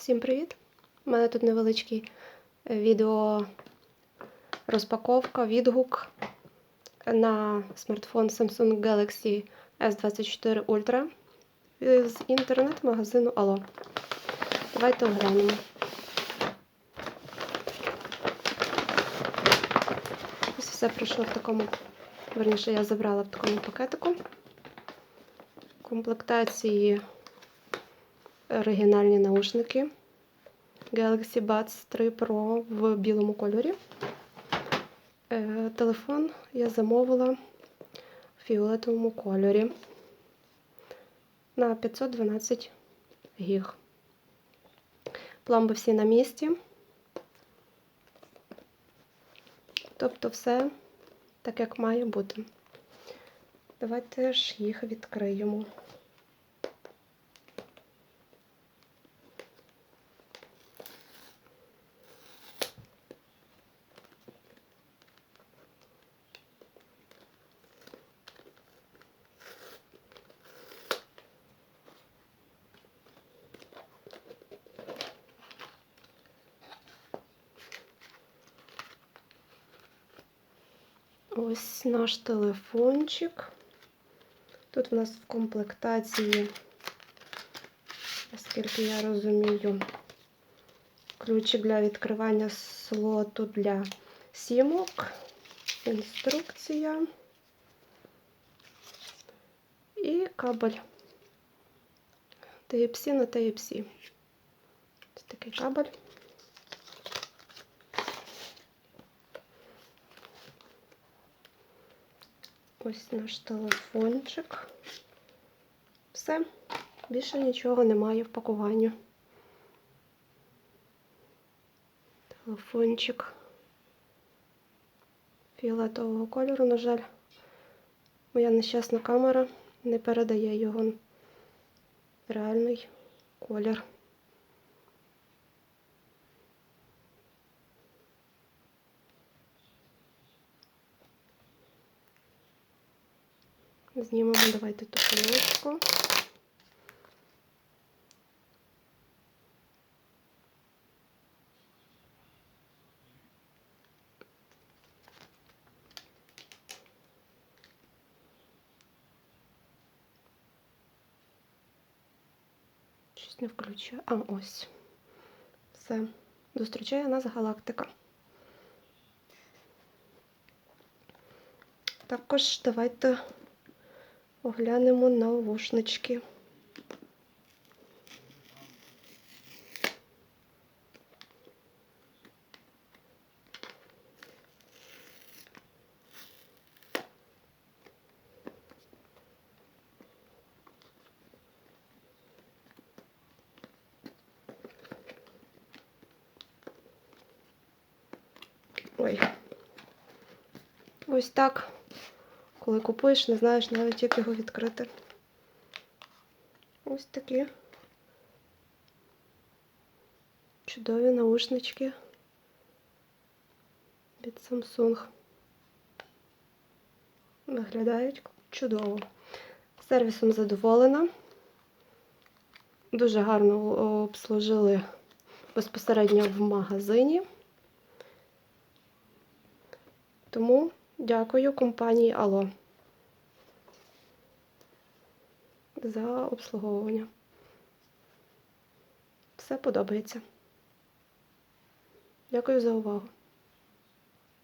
Всім привіт! У мене тут невеличкий е, відео розпаковка, відгук на смартфон Samsung Galaxy S24 Ultra з інтернет-магазину Allo. Давайте оглянемо. Ось все прийшло в такому, верніше, я забрала в такому пакетику. Комплектації оригінальні наушники Galaxy Buds 3 Pro в білому кольорі. Е, Телефон я замовила в фіолетовому кольорі на 512 гіг. Пломби всі на місці. Тобто все так, як має бути. Давайте ж їх відкриємо. Ось наш телефончик. Тут в нас в комплектації, наскільки я розумію, ключик для відкривання слоту для сімок, інструкція і кабель Type-C на Type-C. Ось такий кабель. Ось наш телефончик. Все, більше нічого немає в пакуванні. Телефончик фіолетового кольору, на жаль, моя нещасна камера не передає його реальний колір. Знімемо давайте ту полочку. Щось не включаю. А, ось. Все. Зустрічає нас галактика. Також давайте оглянемо навушнички. Ой. Ось так. Коли купуєш, не знаєш навіть, як його відкрити. Ось такі чудові наушнички від Samsung. Виглядають чудово. Сервісом задоволена. Дуже гарно обслужили безпосередньо в магазині. Тому дякую компанії Ало за обслуговування. Все подобається. Дякую за увагу.